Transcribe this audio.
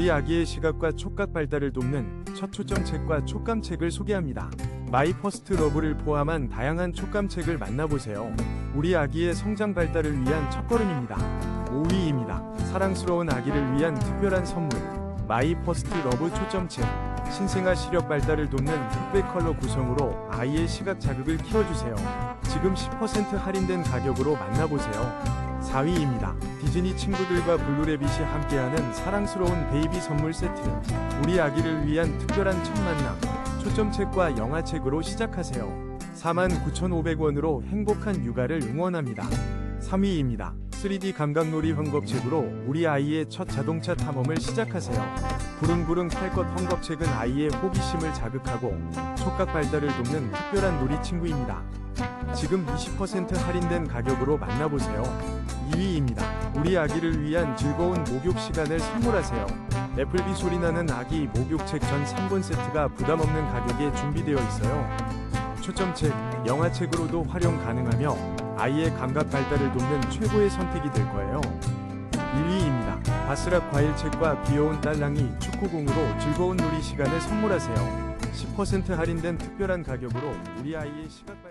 우리 아기의 시각과 촉각 발달을 돕는 첫 초점책과 촉감책을 소개합니다. 마이 퍼스트 러브를 포함한 다양한 촉감책을 만나보세요. 우리 아기의 성장 발달을 위한 첫걸음입니다. 5위입니다. 사랑스러운 아기를 위한 특별한 선물. 마이 퍼스트 러브 초점책. 신생아 시력 발달을 돕는 특배 컬러 구성으로 아이의 시각 자극을 키워주세요. 지금 10% 할인된 가격으로 만나보세요. 4위입니다. 디즈니 친구들과 블루레빗이 함께하는 사랑스러운 베이비 선물 세트. 우리 아기를 위한 특별한 첫 만남. 초점책과 영화책으로 시작하세요. 49,500원으로 행복한 육아를 응원합니다. 3위입니다. 3D 감각놀이 헝겊책으로 우리 아이의 첫 자동차 탐험을 시작하세요. 부릉부릉 탈것 헝겊책은 아이의 호기심을 자극하고 촉각 발달을 돕는 특별한 놀이 친구입니다. 지금 20% 할인된 가격으로 만나보세요. 2위입니다. 우리 아기를 위한 즐거운 목욕 시간을 선물하세요. 애플비 소리나는 아기 목욕책 전 3권 세트가 부담 없는 가격에 준비되어 있어요. 초점책, 영화책으로도 활용 가능하며 아이의 감각 발달을 돕는 최고의 선택이 될 거예요. 1위입니다. 바스락 과일책과 귀여운 딸랑이 축구공으로 즐거운 놀이 시간을 선물하세요. 10% 할인된 특별한 가격으로 우리 아이의 시각 발